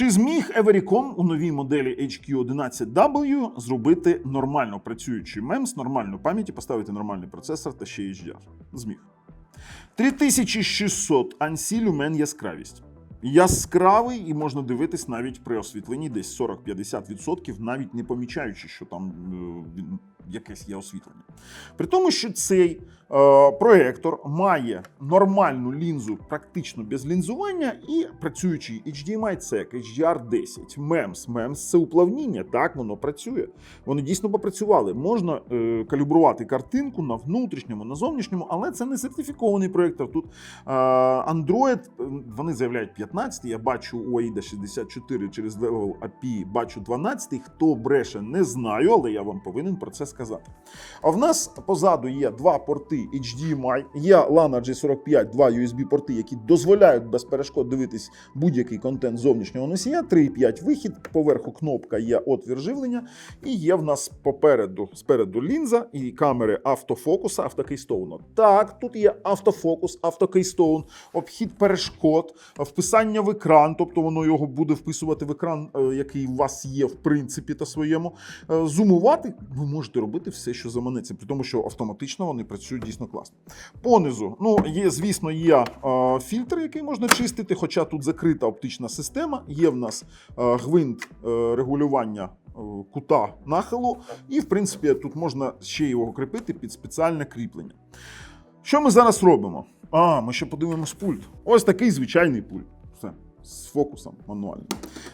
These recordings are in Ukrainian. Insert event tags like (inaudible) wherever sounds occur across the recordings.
Чи зміг Evericom у новій моделі HQ11W зробити нормально працюючий мемс, нормальну пам'ять і поставити нормальний процесор та ще HDR? Зміг. 3600 ANSI люмен яскравість. Яскравий і можна дивитись навіть при освітленні десь 40-50%, навіть не помічаючи, що там е, якесь є освітлення. При тому, що цей е, проектор має нормальну лінзу практично без лінзування і працюючий HDMI CEC, HDR10, MEMS. MEMS – це уплавніння, так воно працює. Вони дійсно попрацювали. Можна е, калібрувати картинку на внутрішньому, на зовнішньому, але це не сертифікований проектор. Тут е, Android, е, вони заявляють 15, я бачу у AIDA 64 через Level API, бачу 12. Хто бреше, не знаю, але я вам повинен про це сказати. А в нас позаду є два порти HDMI, є LAN G45, два USB-порти, які дозволяють без перешкод дивитись будь-який контент зовнішнього носія. 3,5 вихід, поверху кнопка є отвір живлення, і є в нас попереду спереду лінза і камери автофокуса, автокейстоуну. Так, тут є автофокус, автокейстоун, обхід перешкод, вписання в екран, тобто воно його буде вписувати в екран, е, який у вас є в принципі та своєму. Е, Зумувати ви можете робити все, що заманеться, при тому, що автоматично вони працюють дійсно класно. Понизу, ну є, звісно, є е, фільтр, який можна чистити, хоча тут закрита оптична система. Є в нас е, гвинт е, регулювання е, кута нахилу, і в принципі тут можна ще його кріпити під спеціальне кріплення. Що ми зараз робимо? А, ми ще подивимось пульт. Ось такий звичайний пульт. Все. З фокусом мануальним.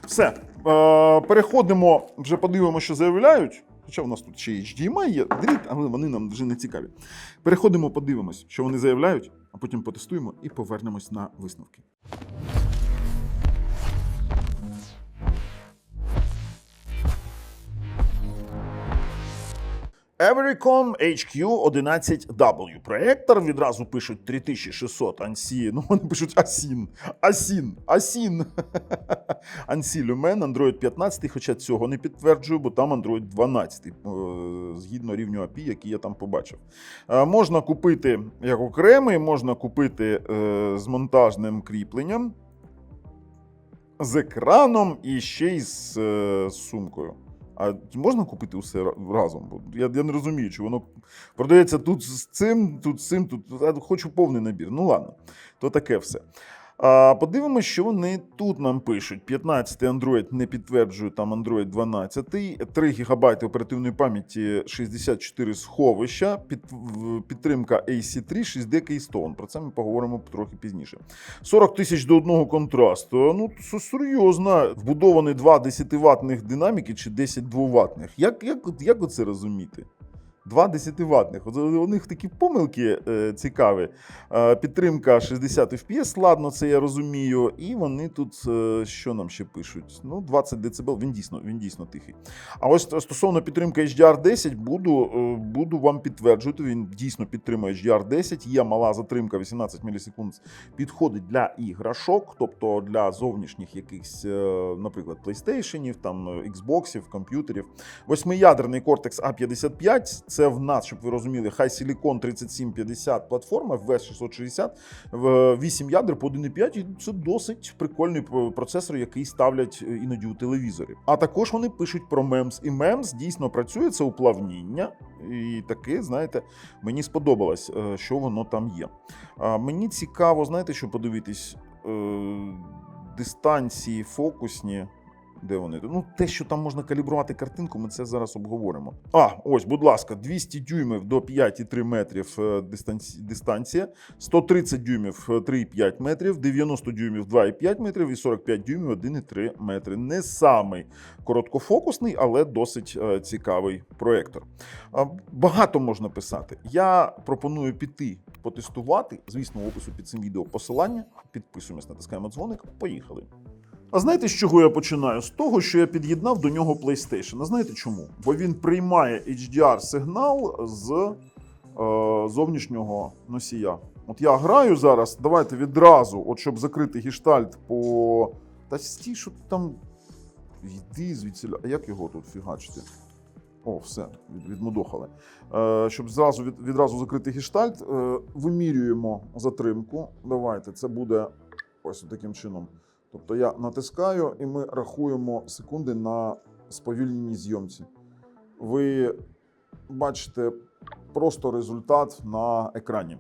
Все. Е, переходимо, вже подивимося, що заявляють. Хоча у нас тут ще HDMI є, дріт, але вони нам вже не цікаві. Переходимо, подивимось, що вони заявляють, а потім потестуємо і повернемось на висновки. Evericom HQ11W. Проектор відразу пишуть 3600 ANSI. Ну, вони пишуть ASIN. ASIN. ASIN. ANSI Lumen, Android 15, хоча цього не підтверджую, бо там Android 12, е, згідно рівню API, який я там побачив. Е, Можна купити як окремий, можна купити е, з монтажним кріпленням, з екраном і ще й з сумкою. А можна купити усе разом? Я, я не розумію, чи воно продається тут з цим, тут з цим, тут хочу повний набір. Ну ладно, то таке все. А, подивимось, що вони тут нам пишуть. 15 Android не підтверджую, там Android 12, 3 ГБ оперативної пам'яті, 64 сховища, під, підтримка AC3, 6D Keystone. Про це ми поговоримо трохи пізніше. 40 тисяч до одного контрасту. Ну, це серйозно. Вбудований два 10-ваттних динаміки чи 10 2-ваттних. Як, як, як оце розуміти? Два 10-ваттних. У них такі помилки е, цікаві. Е, підтримка 60 FPS, ладно, це я розумію. І вони тут е, що нам ще пишуть? Ну, 20 дБ, він дійсно, він дійсно тихий. А ось стосовно підтримки HDR10, буду, е, буду вам підтверджувати, він дійсно підтримує HDR10. Є мала затримка 18 мілісекунд, підходить для іграшок, тобто для зовнішніх якихось, е, наприклад, PlayStation, там, е, Xbox, комп'ютерів. Восьмиядерний Cortex A55 це в нас, щоб ви розуміли, High Silicon 3750 платформа, VS 660, в 8 ядер по 1,5. І це досить прикольний процесор, який ставлять е, іноді у телевізорі. А також вони пишуть про MEMS. І MEMS дійсно працює, це уплавніння. І таке, знаєте, мені сподобалось, е, що воно там є. Мені цікаво, знаєте, що подивитись. Е, Дистанції фокусні. Де вони? Ну, те, що там можна калібрувати картинку, ми це зараз обговоримо. А, ось, будь ласка, 200 дюймів до 5,3 метрів е, дистанція, 130 дюймів е, 3,5 метрів, 90 дюймів 2,5 метрів і 45 дюймів 1,3 метри. Не самий короткофокусний, але досить е, цікавий проектор. А, Багато можна писати. Я пропоную піти потестувати. Звісно, в опису під цим відео посилання. Підписуємось, натискаємо дзвоник. Поїхали. А знаєте, з чого я починаю? З того, що я під'єднав до нього PlayStation. А знаєте чому? Бо він приймає HDR-сигнал з е, зовнішнього носія. От я граю зараз, давайте відразу, от щоб закрити гештальт по. Та стій, що ти там. Йди звідси. А як його тут фігачити? О, все, від, відмудохали. Е, щоб зразу від, відразу закрити гештальт, е, вимірюємо затримку. Давайте, це буде ось таким чином. Тобто я натискаю і ми рахуємо секунди на сповільненій зйомці. Ви бачите просто результат на екрані.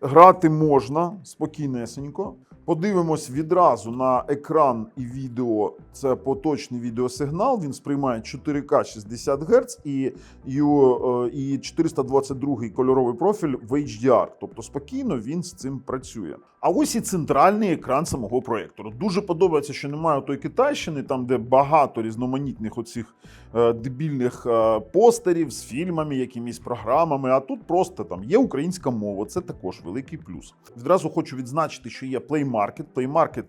Грати можна спокійнесенько. Подивимось відразу на екран і відео. Це поточний відеосигнал. Він сприймає 4К 60 Гц і, е, і 422 кольоровий профіль в HDR. Тобто спокійно він з цим працює. А ось і центральний екран самого проєктору. Дуже подобається, що немає той китайщини, там де багато різноманітних оцих е, дебільних е, постерів з фільмами, якимись програмами. А тут просто там є українська мова. Це також великий плюс. Відразу хочу відзначити, що є Play Market. Play Market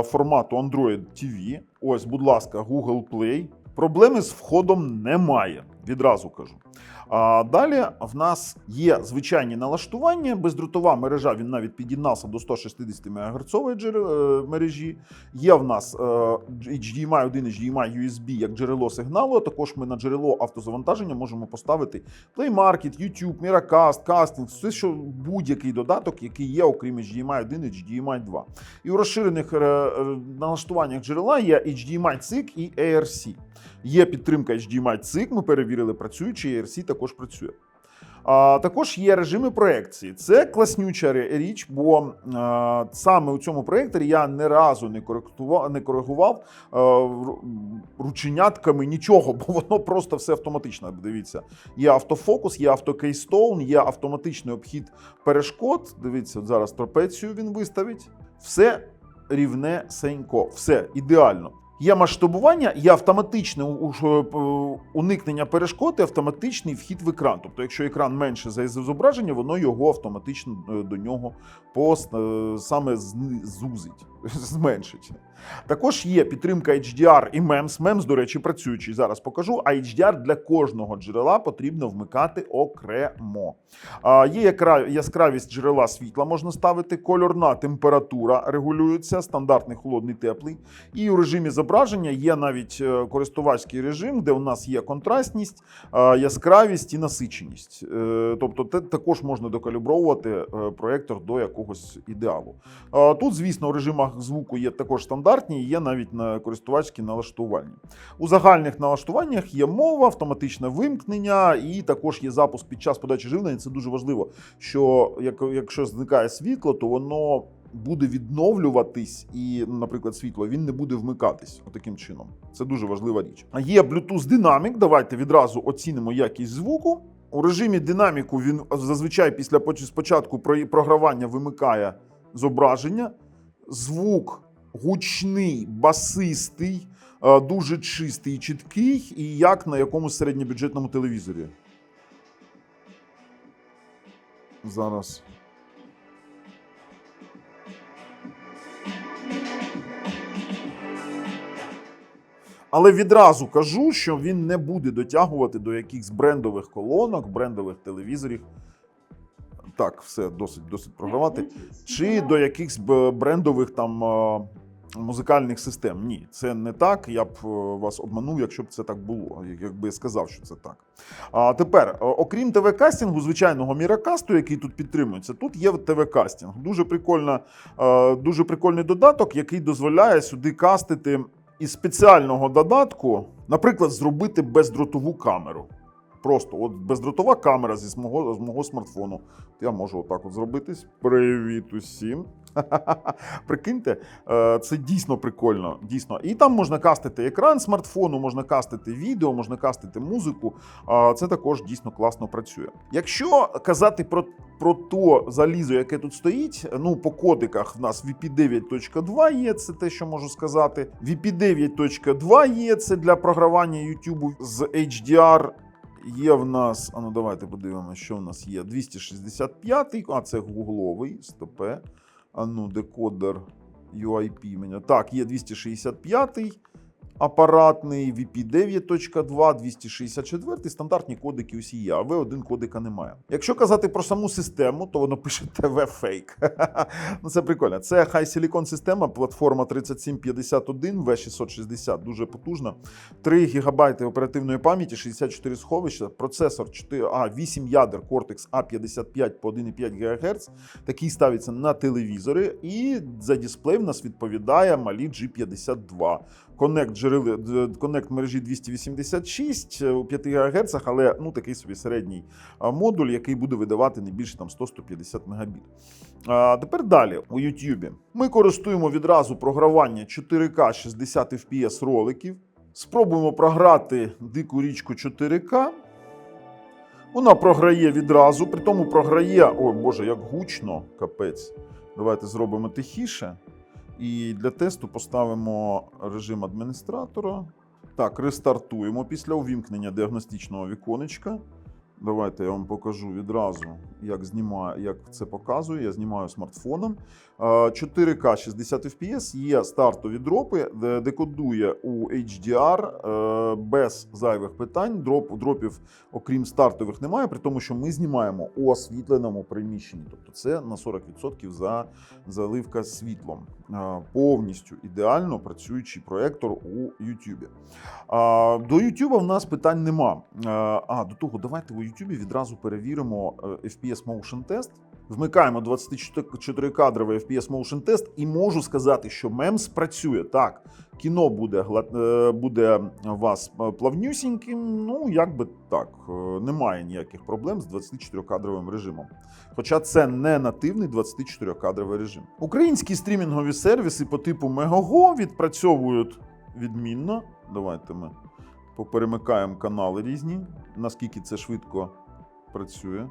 е, формату Android TV. Ось, будь ласка, Google Play. Проблеми з входом немає. Відразу кажу. Далі в нас є звичайні налаштування. Бездротова мережа він навіть під'єднався до 160 МГц мережі. Є в нас е, HDMI 1, HDMI USB як джерело сигналу. а Також ми на джерело автозавантаження можемо поставити Play Market, YouTube, Miracast, Casting, все, що будь-який додаток, який є, окрім HDMI 1, і HDMI 2. І у розширених е, е, налаштуваннях джерела є HDMI CIC і ARC. Є підтримка HDMI CIC, ми перевірили, працюючи, ARC також працює. А, також є режими проекції. Це класнюча річ, бо а, саме у цьому проєкторі я не разу не коректував, не коригував а, рученятками нічого, (laughs) бо воно просто все автоматично. Дивіться, є автофокус, є автокейстоун, є автоматичний обхід перешкод. Дивіться, зараз трапецію він виставить. Все рівне сенько, все ідеально. Є масштабування, є автоматичне е, уникнення перешкод і автоматичний вхід в екран. Тобто, якщо екран менше за зображення, воно його автоматично е, до нього пост е, саме зузить, (laughs) зменшить. Також є підтримка HDR і MEMS. MEMS, до речі, працюючий зараз покажу. А HDR для кожного джерела потрібно вмикати окремо. Є яскравість джерела світла, можна ставити, кольорна температура регулюється, стандартний холодний теплий. І у режимі зображення є навіть е, користувацький режим, де у нас є контрастність, е, яскравість і насиченість. Е, Тобто, також можна докалібровувати проєктор до якогось ідеалу. Тут, звісно, у режимах звуку є також стандартні, є навіть на користувацькі налаштувальні. У загальних налаштуваннях є мова, автоматичне вимкнення, і також є запуск під час подачі живлення. Це дуже важливо, що якщо зникає світло, то воно буде відновлюватись, і, наприклад, світло він не буде вмикатись таким чином. Це дуже важлива річ. А є Bluetooth динамік. Давайте відразу оцінимо якість звуку. У режимі динаміку він зазвичай після спочатку програвання вимикає зображення. Звук гучний, басистий, е, дуже чистий і чіткий, і як на якомусь середньобюджетному телевізорі. Зараз. Але відразу кажу, що він не буде дотягувати до якихось брендових колонок, брендових телевізорів. Так, все досить досить програвати. Чи до якихось брендових там е, музикальних систем. Ні, це не так. Я б е, вас обманув, якщо б це так було, якби я сказав, що це так. А тепер, е, окрім ТВ-кастингу, звичайного міракасту, який тут підтримується, тут є ТВ-кастинг. Дуже прикольна, дуже прикольний додаток, який дозволяє сюди кастити із спеціального додатку, наприклад, зробити бездротову камеру. Просто от бездротова камера зі мого, з мого смартфону. Я можу отак от зробити. Привіт усім. (laughs) Прикиньте, е, це дійсно прикольно. Дійсно. І там можна кастити екран смартфону, можна кастити відео, можна кастити музику. Це також дійсно класно працює. Якщо казати про, про то залізо, яке тут стоїть, ну по кодиках в нас VP9.2 є, це те, що можу сказати. VP9.2 є це для програвання YouTube з HDR. Є в нас, а ну давайте подивимося, що в нас є. 265, а це гугловий, стопе. А ну, декодер UIP мене. Так, є 265. Апаратний, VP 9.2, 264, стандартні кодики усі є, а V1 кодика немає. Якщо казати про саму систему, то воно пише TV Fake. (laughs) ну це прикольно. Це High Silicon система, платформа 3751, V660, дуже потужна. 3 ГБ оперативної пам'яті, 64 сховища, процесор 4, а, 8 ядер Cortex A55 по 1,5 ГГц. Такий ставиться на телевізори, і за дисплей в нас відповідає малі G52. Коннект джерели д- коннект мережі 286 у 5 ГГц, але ну такий собі середній модуль, який буде видавати не більше там 100-150 Мбіт. А, тепер далі у YouTube. Ми користуємо відразу програвання 4К 60 FPS роликів. Спробуємо програти дику річку 4К. Вона програє відразу, при тому програє. Ой Боже, як гучно, капець. Давайте зробимо тихіше. І для тесту поставимо режим адміністратора. Так, рестартуємо після увімкнення діагностичного віконечка. Давайте я вам покажу відразу, як знімаю, як це показує. Я знімаю смартфоном. Е, 4К 60 FPS є стартові дропи, де декодує у HDR е, без зайвих питань. Дроп, дропів, окрім стартових, немає, при тому, що ми знімаємо у освітленому приміщенні. Тобто це на 40% за заливка світлом. Е, Повністю ідеально працюючий проектор у YouTube. До YouTube в нас питань нема. Е, А, до того, давайте у YouTube відразу перевіримо е, FPS Motion Test. Вмикаємо 24-кадровий FPS Motion Test і можу сказати, що мем спрацює. Так, кіно буде, е, буде вас е, плавнюсіньким. Ну, як би так, немає ніяких проблем з 24-кадровим режимом. Хоча це не нативний 24-кадровий режим. Українські стрімінгові сервіси по типу Megogo відпрацьовують відмінно. Давайте ми поперемикаємо канали різні, наскільки це швидко працює.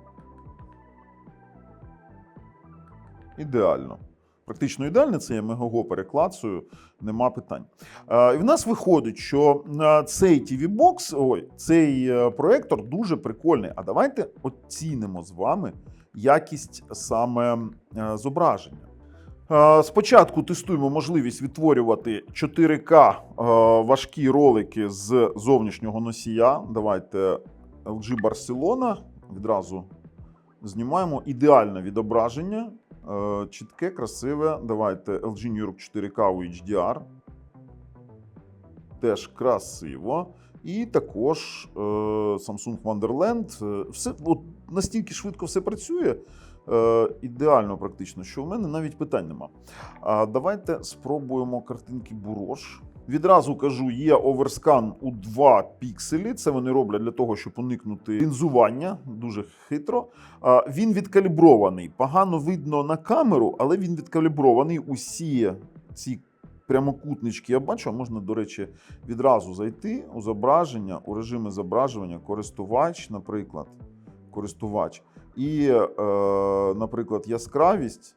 Ідеально. Практично ідеально, це я Megogo переклацую, нема питань. Е, і в нас виходить, що е, цей TV Box, ой, цей е, проектор дуже прикольний. А давайте оцінимо з вами якість саме зображення. Е, Спочатку тестуємо можливість відтворювати 4К е, важкі ролики з зовнішнього носія. Давайте LG Barcelona. Відразу знімаємо ідеальне відображення. е, Чітке, красиве. Давайте LG New York 4K у HDR. Теж красиво. І також Samsung Wonderland. Все от настільки швидко все працює. Е, ідеально практично, що в мене навіть питань нема. А давайте спробуємо картинки Бурош. Відразу кажу, є оверскан у 2 пікселі. Це вони роблять для того, щоб уникнути лінзування. Дуже хитро. Він відкалібрований. Погано видно на камеру, але він відкалібрований. Усі ці прямокутнички я бачу. Можна, до речі, відразу зайти у зображення, у режими зображення, користувач, наприклад. Користувач. І, е, наприклад, яскравість.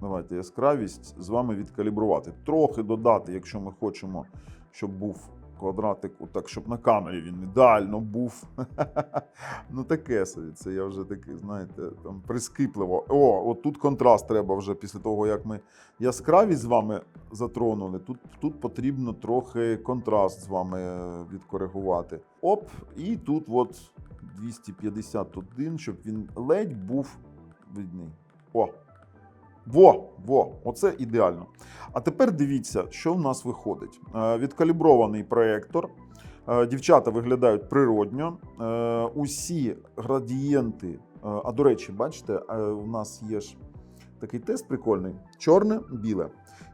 Давайте яскравість з вами відкалібрувати. Трохи додати, якщо ми хочемо, щоб був квадратик, так, щоб на камері він ідеально був. (laughs) ну таке собі. Це я вже такий, знаєте, там прискіпливо. О, от тут контраст треба вже після того, як ми яскравість з вами затронули. Тут, тут потрібно трохи контраст з вами відкоригувати. Оп, і тут от 251, щоб він ледь був видний. О! Во, во, оце ідеально. А тепер дивіться, що в нас виходить. Е, Відкалібрований проєктор. Е, Дівчата виглядають природньо. Е, Усі градієнти. А до речі, бачите, у нас є ж такий тест прикольний: чорне, біле.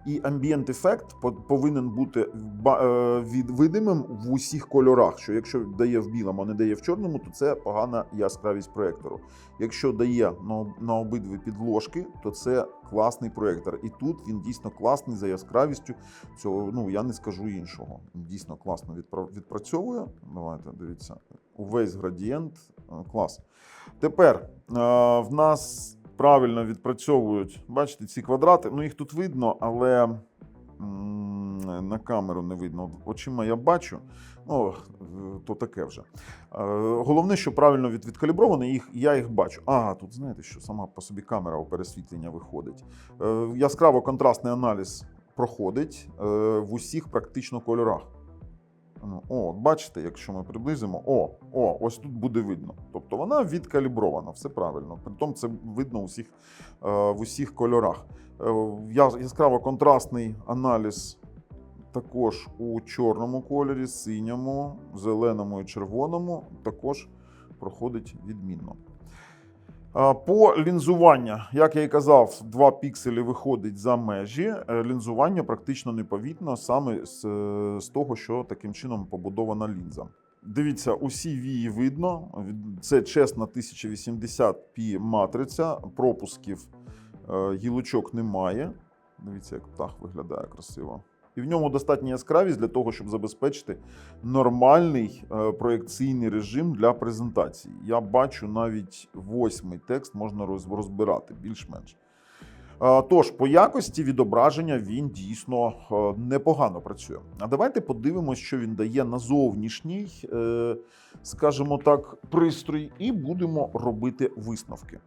І ambient ефект повинен бути е, видимим в усіх кольорах. Що якщо дає в білому, а не дає в чорному, то це погана яскравість проєктору. Якщо дає на, обидві підложки, то це класний проєктор. І тут він дійсно класний за яскравістю. Цього ну я не скажу іншого. Дійсно класно відпра- відпрацьовує. Давайте дивіться, увесь градієнт е, клас. Тепер е, в нас правильно відпрацьовують. Бачите, ці квадрати. Ну їх тут видно, але на камеру не видно. Очима я бачу. Ну, то таке вже. Е, Головне, що правильно від, відкалібровано, їх, я їх бачу. А, тут знаєте, що сама по собі камера у пересвітлення виходить. Е, Яскраво контрастний аналіз проходить е, в усіх практично кольорах. Ну, О, бачите, якщо ми приблизимо, о, о, ось тут буде видно. Тобто вона відкалібрована, все правильно. Притом це видно усіх, е, в усіх кольорах. Е, Яскраво контрастний аналіз також у чорному кольорі, синьому, зеленому і червоному також проходить відмінно. А, По лінзуванню, як я і казав, 2 пікселі виходить за межі. Е, Лінзування практично непомітно саме з, е, з того, що таким чином побудована лінза. Дивіться, усі вії видно. Це чесна 1080p матриця, пропусків е, гілочок немає. Дивіться, як птах виглядає красиво. І в ньому достатня яскравість для того, щоб забезпечити нормальний е, проєкційний режим для презентації. Я бачу навіть восьмий текст можна роз- розбирати більш-менш. Е, Тож, по якості відображення він дійсно е, непогано працює. А давайте подивимось, що він дає на зовнішній, скажімо так, пристрій, і будемо робити висновки.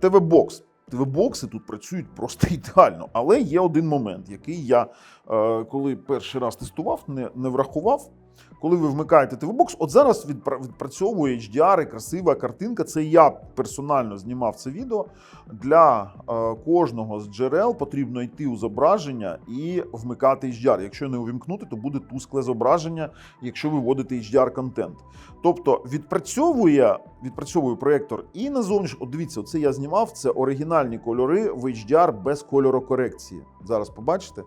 ТВ-бокс. ТВ-бокси тут працюють просто (laughs) ідеально, але є один момент, який я е, коли перший раз тестував, не, не врахував. Коли ви вмикаєте ТВ-бокс, от зараз відпра- відпрацьовує HDR і красива картинка. Це я персонально знімав це відео. Для е, кожного з джерел потрібно йти у зображення і вмикати HDR. Якщо не увімкнути, то буде тускле зображення, якщо ви вводите HDR контент. Тобто відпрацьовує, відпрацьовує проєктор і на зовнішньому. От дивіться, оце я знімав. Це оригінальні кольори в HDR без кольорокорекції. Зараз побачите.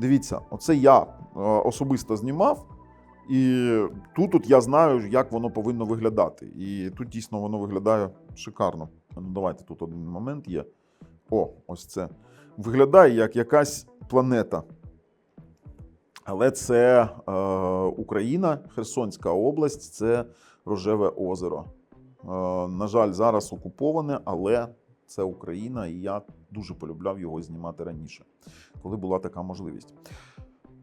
Дивіться, оце я е, особисто знімав. І тут от я знаю, як воно повинно виглядати. І тут дійсно воно виглядає шикарно. Ну, давайте тут один момент є. О, ось це. Виглядає як якась планета. Але це е, Україна, Херсонська область, це Рожеве озеро. Е, на жаль, зараз окуповане, але це Україна, і я дуже полюбляв його знімати раніше, коли була така можливість.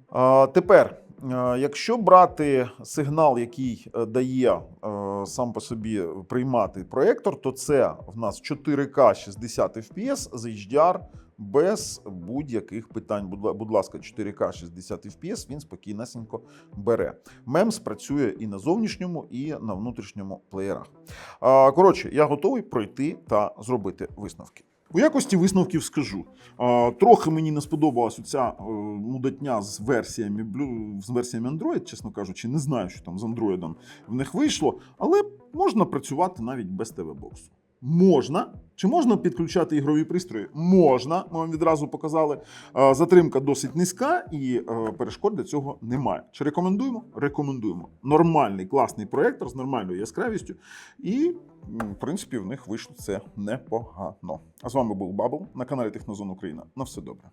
А, Тепер, якщо брати сигнал, який е, дає е, сам по собі приймати проєктор, то це в нас 4К 60 FPS з HDR без будь-яких питань. Будь ласка, 4К 60 FPS він спокійнесенько бере. MEMS працює і на зовнішньому, і на внутрішньому плеєрах. Коротше, я готовий пройти та зробити висновки. У якості висновків скажу. Трохи мені не сподобалась оця е, мудатня з версіями з версіями Android, чесно кажучи, не знаю, що там з Android в них вийшло, але можна працювати навіть без ТВ-боксу. Можна. Чи можна підключати ігрові пристрої? Можна. Ми вам відразу показали. Е, Затримка досить низька і е, перешкод для цього немає. Чи рекомендуємо? Рекомендуємо. Нормальний класний проєктор з нормальною яскравістю. І, в принципі, в них вийшло це непогано. А з вами був Бабл на каналі Технозон Україна. На все добре.